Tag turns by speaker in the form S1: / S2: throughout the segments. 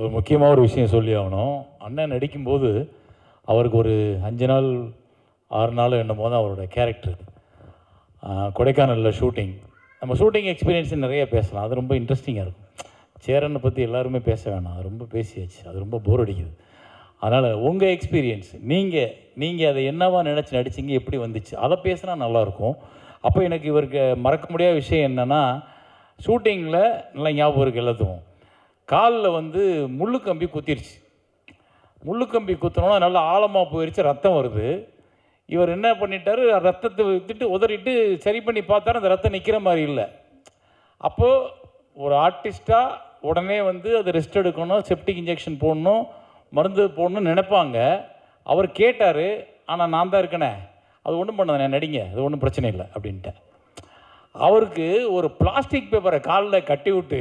S1: ஒரு முக்கியமாக ஒரு விஷயம் சொல்லி ஆகணும். அண்ணன் நடிக்கும்போது அவருக்கு ஒரு அஞ்சு நாள் ஆறு நாள் என்னமோ தான் அவரோட கேரக்டர் கொடைக்கானலில் ஷூட்டிங் நம்ம ஷூட்டிங் எக்ஸ்பீரியன்ஸ் நிறைய பேசலாம். அது ரொம்ப இன்ட்ரெஸ்டிங்காக இருக்கும். சேரனை பற்றி எல்லாருமே பேச வேணாம். அது ரொம்ப பேசியாச்சு. அது ரொம்ப போர் அடிக்குது. அதனால் உங்கள் எக்ஸ்பீரியன்ஸ் நீங்கள் நீங்கள் அதை என்னவா நினச்சி நடிச்சிங்க? எப்படி வந்துச்சு? அதை பேசினா நல்லாயிருக்கும். அப்போ எனக்கு இவருக்கு மறக்க முடியாத விஷயம் என்னென்னா ஷூட்டிங்கில் நல்லா ஞாபகம் இருக்குது எல்லாத்துக்கும். காலில் வந்து முள்ளு கம்பி குத்திருச்சு. முள்ளு கம்பி குத்தினோன்னா நல்லா ஆழமாக போயிடுச்சு ரத்தம் வருது. இவர் என்ன பண்ணிட்டாரு ரத்தத்தை வித்துட்டு உதறிட்டு சரி பண்ணி பார்த்தாரு அந்த ரத்தம் நிற்கிற மாதிரி இல்லை. அப்போது ஒரு ஆர்டிஸ்ட்டாக உடனே வந்து அது ரெஸ்ட் எடுக்கணும் செப்டிக் இன்ஜெக்ஷன் போடணும் மருந்து போடணும்னு நினைப்பாங்க. அவர் கேட்டார் ஆனால் நான் தான் இருக்கனே அது ஒன்றும் பண்ண நடிங்க அது ஒன்றும் பிரச்சனை இல்லை அப்படின்ட்டு அவருக்கு ஒரு பிளாஸ்டிக் பேப்பரை காலில் கட்டி விட்டு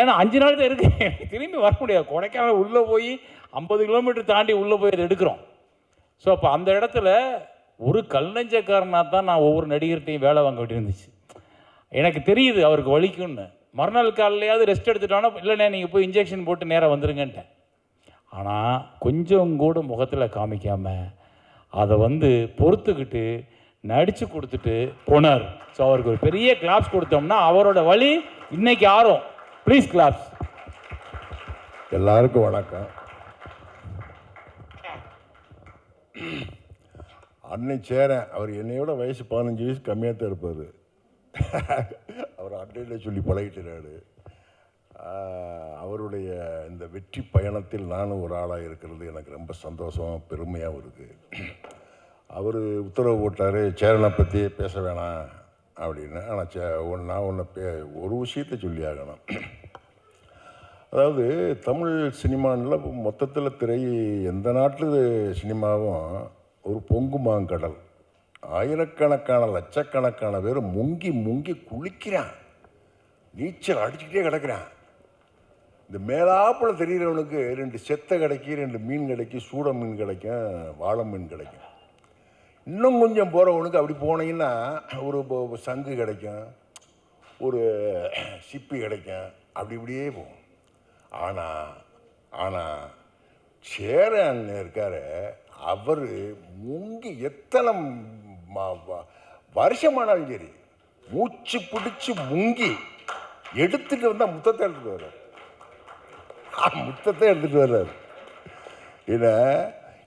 S1: ஏன்னா அஞ்சு நாள் தான் இருக்குது திரும்பி வர முடியாது. கொடைக்கானல் உள்ளே போய் ஐம்பது கிலோமீட்டர் தாண்டி உள்ளே போய் அதை எடுக்கிறோம். ஸோ அப்போ அந்த இடத்துல ஒரு கல்லஞ்சக்காரனாக தான் நான் ஒவ்வொரு நடிகர்கிட்டையும் வேலை வாங்க வேண்டியிருந்துச்சு. எனக்கு தெரியுது அவருக்கு வலிக்கும்னு. மறுநாள் காலையிலையாவது ரெஸ்ட் எடுத்துட்டோன்னா இல்லைண்ணே நீங்கள் போய் இன்ஜெக்ஷன் போட்டு நேராக வந்துருங்கன்ட்டேன். ஆனால் கொஞ்சம் கூட முகத்தில் காமிக்காமல் அதை வந்து பொறுத்துக்கிட்டு நடித்து கொடுத்துட்டு போனார். ஸோ அவருக்கு ஒரு பெரிய கிளாப்ஸ் கொடுத்தோம்னா அவரோட வழி இன்றைக்கி ஆறும். ப்ளீஸ் கிளாப்ஸ்
S2: எல்லாருக்கும் வணக்கம். அன்னை சேரன் அவர் என்னையோட வயசு பதினஞ்சு வயசு கம்மியாக தான் இருப்பார். அவர் அன்னையில் சொல்லி பழகிட்டாரு. அவருடைய இந்த வெற்றி பயணத்தில் நானும் ஒரு ஆளாக இருக்கிறது எனக்கு ரொம்ப சந்தோஷம் பெருமையாகவும் இருக்குது அவர் உத்தரவு போட்டார் சேரனை பற்றி பேச வேணாம் அப்படின்னு. ஆனால் சே ஒன்றா நான் ஒன்று பே ஒரு விஷயத்தை சொல்லி ஆகணும். அதாவது தமிழ் சினிமானில் மொத்தத்தில் திரை எந்த நாட்டு சினிமாவும் ஒரு பொங்கு மாங்கடல். ஆயிரக்கணக்கான லட்சக்கணக்கான பேர் முங்கி முங்கி குளிக்கிறான். நீச்சல் அடிச்சுக்கிட்டே கிடக்கிறான். இந்த மேலாப்பில் தெரிகிறவனுக்கு ரெண்டு செத்தை கிடைக்கும் ரெண்டு மீன் கிடைக்கும் சூட மீன் கிடைக்கும் வாழை மீன் கிடைக்கும். இன்னும் கொஞ்சம் போகிறவனுக்கு அப்படி போனீங்கன்னா ஒரு சங்கு கிடைக்கும் ஒரு சிப்பி கிடைக்கும் அப்படி இப்படியே போகும். ஆனால் ஆனால் சேரன் இருக்கார். அவர் முங்கி எத்தனை வருஷமானாலும் சரி மூச்சு பிடிச்சி முங்கி எடுத்துட்டு வந்தால் முத்தத்தை எடுத்துட்டு வர்றார். முத்தத்தை எடுத்துகிட்டு வர்றார். என்ன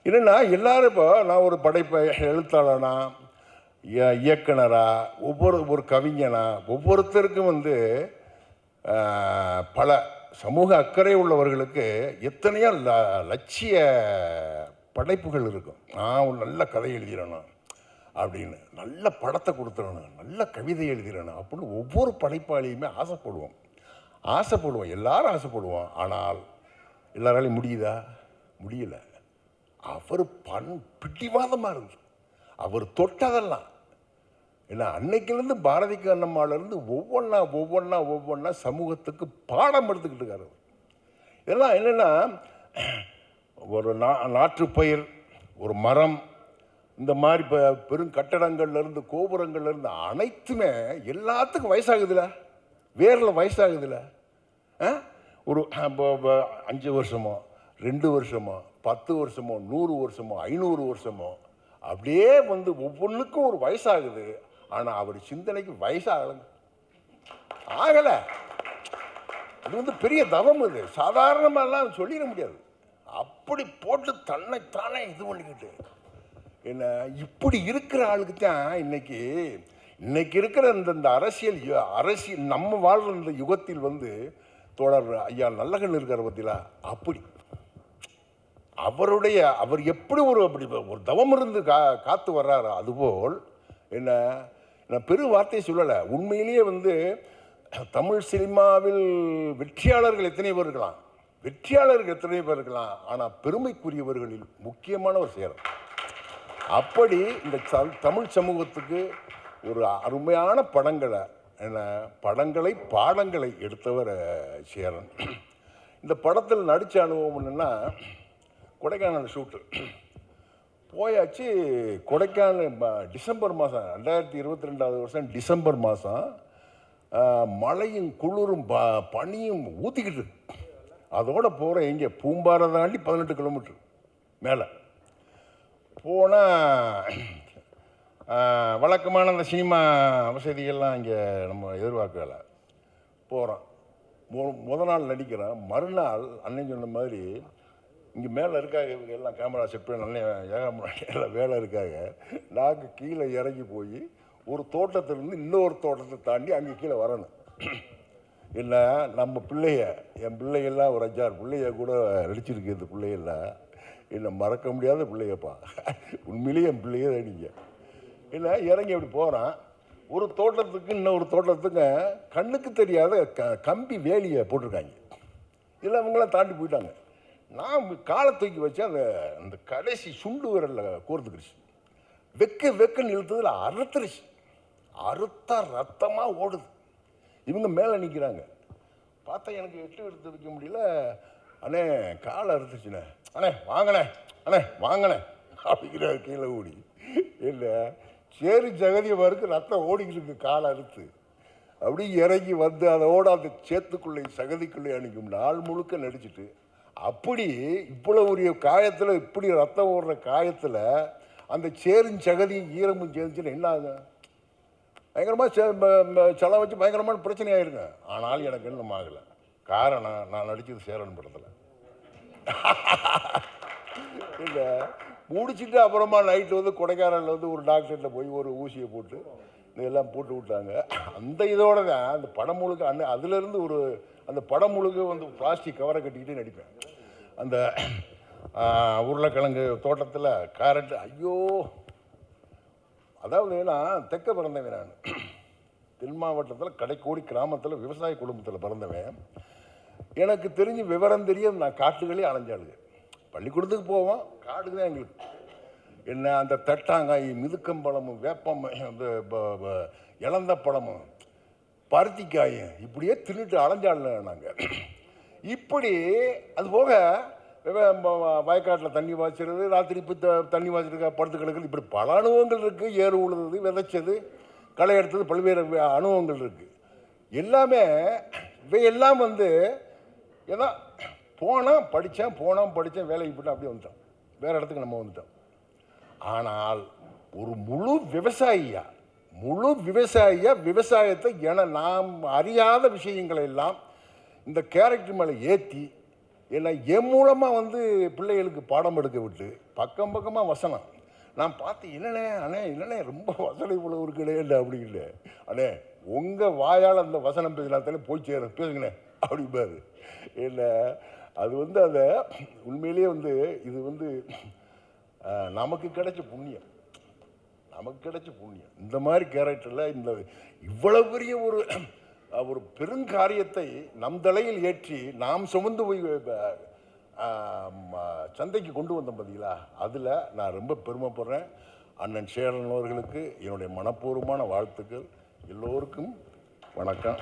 S2: என்னென்னா எல்லாரும் இப்போ நான் ஒரு படைப்பை எழுத்தாளனா இய- இயக்குனரா ஒவ்வொரு ஒரு கவிஞனா ஒவ்வொருத்தருக்கும் வந்து பல சமூக அக்கறை உள்ளவர்களுக்கு எத்தனையோ ல லட்சிய படைப்புகள் இருக்கும். நான் ஒரு நல்ல கதை எழுதிடணும் அப்படின்னு. நல்ல படத்தை கொடுத்துடணும் நல்ல கவிதை எழுதிடணும் அப்படின்னு ஒவ்வொரு படைப்பாளியுமே ஆசைப்படுவோம். ஆசைப்படுவோம். எல்லாரும் ஆசைப்படுவோம். ஆனால் எல்லாராலையும் முடியுதா? முடியல. அவர் பண் பிடிவாதமாக இருந்துச்சு அவர் தொட்டதெல்லாம். ஏன்னா அன்னைக்கிலேருந்து பாரதி கண்ணம்மாலேருந்து ஒவ்வொன்றா ஒவ்வொன்றா ஒவ்வொன்றா சமூகத்துக்கு பாடம் எடுத்துக்கிட்டு இருக்காரு இதெல்லாம் என்னென்னா ஒரு நா நாற்றுப்பயிர் ஒரு மரம் இந்த மாதிரி இப்போ பெரும் கட்டடங்கள்லேருந்து கோபுரங்கள்லேருந்து அனைத்துமே எல்லாத்துக்கும் வயசாகுதுல? வேரில் வயசாகுதுல? ஆ? ஒரு அஞ்சு வருஷமோ ரெண்டு வருஷமோ பத்து வருஷமோ நூறு வருஷமோ ஐநூறு வருஷமோ அப்படியே வந்து ஒவ்வொன்றுக்கும் ஒரு வயசாகுது. ஆனால் அவர் சிந்தனைக்கு வயசாகலங்க. ஆகலை. அது வந்து பெரிய தவம் இது சாதாரணமாகலாம் சொல்லிட முடியாது. அப்படி போட்டு தன்னை தானே இது பண்ணிக்கிட்டு. என்ன இப்படி இருக்கிற ஆளுக்கு தான் இன்னைக்கு இன்னைக்கு இருக்கிற இந்த இந்த அரசியல் யு- அரசியல் நம்ம வாழ்ற இந்த யுகத்தில் வந்து தோழர் ஐயா நல்லகன் இருக்கிற பத்திலா அப்படி. அவருடைய அவர் எப்படி ஒரு அப்படி ஒரு தவம் இருந்து கா காத்து வர்றாரோ அதுபோல் என்ன நான் பெரு வார்த்தையை சொல்லலை. உண்மையிலேயே வந்து தமிழ் சினிமாவில் வெற்றியாளர்கள் எத்தனை பேர் இருக்கலாம்? வெற்றியாளர்கள் எத்தனை பேர் இருக்கலாம்? ஆனால் பெருமைக்குரியவர்களில் முக்கியமான ஒரு சேரம் அப்படி இந்த ச- தமிழ் சமூகத்துக்கு ஒரு அருமையான படங்களை என்ன படங்களை பாடங்களை எடுத்தவர் சேரன். இந்த படத்தில் நடித்த அனுபவம் என்னென்னா கொடைக்கானல் ஷூட்டு. போயாச்சு. கொடைக்கானல் டிசம்பர் மாதம் ரெண்டாயிரத்தி இருபத்தி ரெண்டாவது வருஷம் டிசம்பர் மாதம் மழையும் குளிரும் ப பனியும் ஊற்றிக்கிட்டு அதோடு போகிற எங்கே பூம்பாறை தாண்டி பதினெட்டு கிலோமீட்டர் மேலே. போனால் வழக்கமான அந்த சினிமா வசதிகள்லாம் இங்கே நம்ம எதிர்பார்க்கல. போகிறோம் மு முத நாள் நடிக்கிறேன். மறுநாள் அண்ணன் சொன்ன மாதிரி இங்கே மேலே இருக்காங்க இவங்க எல்லாம் கேமரா செட் பண்ணி ஏகாம எல்லாம் வேலை இருக்காங்க. நாங்கள் கீழே இறங்கி போய் ஒரு தோட்டத்திலேருந்து இன்னொரு தோட்டத்தை தாண்டி அங்கே கீழே வரணும். என்ன நம்ம பிள்ளைய என் பிள்ளைகள்லாம் ஒரு அஞ்சாறு பிள்ளைய கூட நடிச்சிருக்கு இந்த பிள்ளைகள்லாம் என்னை மறக்க முடியாத பிள்ளையப்பா. உண்மையிலேயே என் பிள்ளையே நடிங்க என்ன இறங்கி அப்படி போகிறான் ஒரு தோட்டத்துக்கு இன்னொரு தோட்டத்துக்கு கண்ணுக்கு தெரியாத க கம்பி வேலியை போட்டிருக்காங்க. இல்லை அவங்களாம் தாண்டி போயிட்டாங்க. நான் காலை தூக்கி வச்சு அந்த அந்த கடைசி சுண்டு விரலில் கோர்த்துக்கிடுச்சு. வெக்க வெக்கன்னு இழுத்ததில் அறுத்துருச்சு. அறுத்தா ரத்தமாக ஓடுது. இவங்க மேலே நிற்கிறாங்க பார்த்தா எனக்கு எட்டு எடுத்து வைக்க முடியல. அண்ணே காலை அறுத்துச்சுண்ணே அண்ணே வாங்கண்ணே. அண்ணே வாங்கண்ணே. அப்படிங்கிற கீழே ஓடி. இல்லை சேரி ஜெகதிய வரைக்கும் ரத்தம் ஓடிக்கிட்டு இருக்கு காலை அறுத்து. அப்படி இறங்கி வந்து அதோட அந்த சேத்துக்குள்ளே சகதிக்குள்ளே அணிக்கும் நாள் முழுக்க நடிச்சிட்டு அப்படி இவ்வளவு ஒரு காயத்தில் இப்படி ரத்தம் ஓடுற காயத்தில் அந்த சேரும் சகதியும் ஈரமும் சேர்ந்துச்சுன்னா என்ன ஆகும் பயங்கரமாக செலவு வச்சு பயங்கரமான பிரச்சனை ஆயிருங்க. ஆனால் எனக்கு இன்னும் ஆகலை. காரணம் நான் நடிச்சது சேரன் படத்தில். இல்லை முடிச்சிட்டு அப்புறமா நைட்டு வந்து கொடைக்கானலில் வந்து ஒரு டாக்டர்கிட்ட போய் ஒரு ஊசியை போட்டு இதெல்லாம் போட்டு விட்டாங்க. அந்த இதோட தான் அந்த படம் முழுக்க அந்த அதுலேருந்து ஒரு அந்த படம் முழுக்க வந்து பிளாஸ்டிக் கவரை கட்டிக்கிட்டு நடிப்பேன். அந்த உருளைக்கிழங்கு தோட்டத்தில் கேரட் ஐயோ! அதாவது நான் தெக்க பிறந்தவன் நான். தென் மாவட்டத்தில் கடைக்கோடி கிராமத்தில் விவசாய குடும்பத்தில் பிறந்தவன். எனக்கு தெரிஞ்சு விவரம் தெரியும் நான் காட்டுகளே அலைஞ்சாளுங்க பள்ளிக்கூடத்துக்கு போவோம் காடுக்கு தான் எங்களுக்கு என்ன அந்த தட்டாங்காய் மிதுக்கம்பழமும் வேப்பம் அந்த ப- பழமும் பருத்திக்காயும் இப்படியே தின்னுட்டு அலைஞ்சாடல நாங்கள் இப்படி அது போக வயக்காட்டில் தண்ணி வாய்ச்சிறது ராத்திரி இப்போ த- தண்ணி வாய்ச்சிருக்க படுத்து கிடக்குது இப்படி பல அனுபவங்கள் இருக்குது ஏறு உழுது விதைச்சது களை எடுத்தது பல்வேறு அனுபவங்கள் இருக்குது எல்லாமே இவையெல்லாம் வந்து ஏதோ போனோம் படித்தேன் போனோம் படித்தேன் வேலைக்கு போட்டு அப்படியே வந்துட்டோம். வேறு இடத்துக்கு நம்ம வந்துட்டோம். ஆனால் ஒரு முழு விவசாயியா முழு விவசாயியா விவசாயத்தை என நாம் அறியாத விஷயங்களை எல்லாம் இந்த கேரக்டர் மேலே ஏற்றி என்னை என் மூலமாக வந்து பிள்ளைகளுக்கு பாடம் எடுக்க விட்டு பக்கம் பக்கமாக வசனம். நான் பார்த்து என்னண்ணே அண்ணே இல்லைண்ணே ரொம்ப வசனம் இவ்வளோ இருக்குடே இல்லை அப்படி இல்லை அண்ணே உங்கள் வாயால் அந்த வசனம் பேசினா போய் சேர பேசுங்கண்ணே அப்படிம்பாரு. இல்லை அது வந்து அதை உண்மையிலேயே வந்து இது வந்து நமக்கு கிடைச்ச புண்ணியம். நமக்கு கிடைச்ச புண்ணியம். இந்த மாதிரி கேரக்டரில் இந்த இவ்வளவு பெரிய ஒரு ஒரு பெருங்காரியத்தை நம் தலையில் ஏற்றி நாம் சுமந்து போய் சந்தைக்கு கொண்டு வந்தோம் பார்த்தீங்களா அதில் நான் ரொம்ப பெருமைப்படுறேன். அண்ணன் சேரன் அவர்களுக்கு என்னுடைய மனப்பூர்வமான வாழ்த்துக்கள். எல்லோருக்கும் வணக்கம்.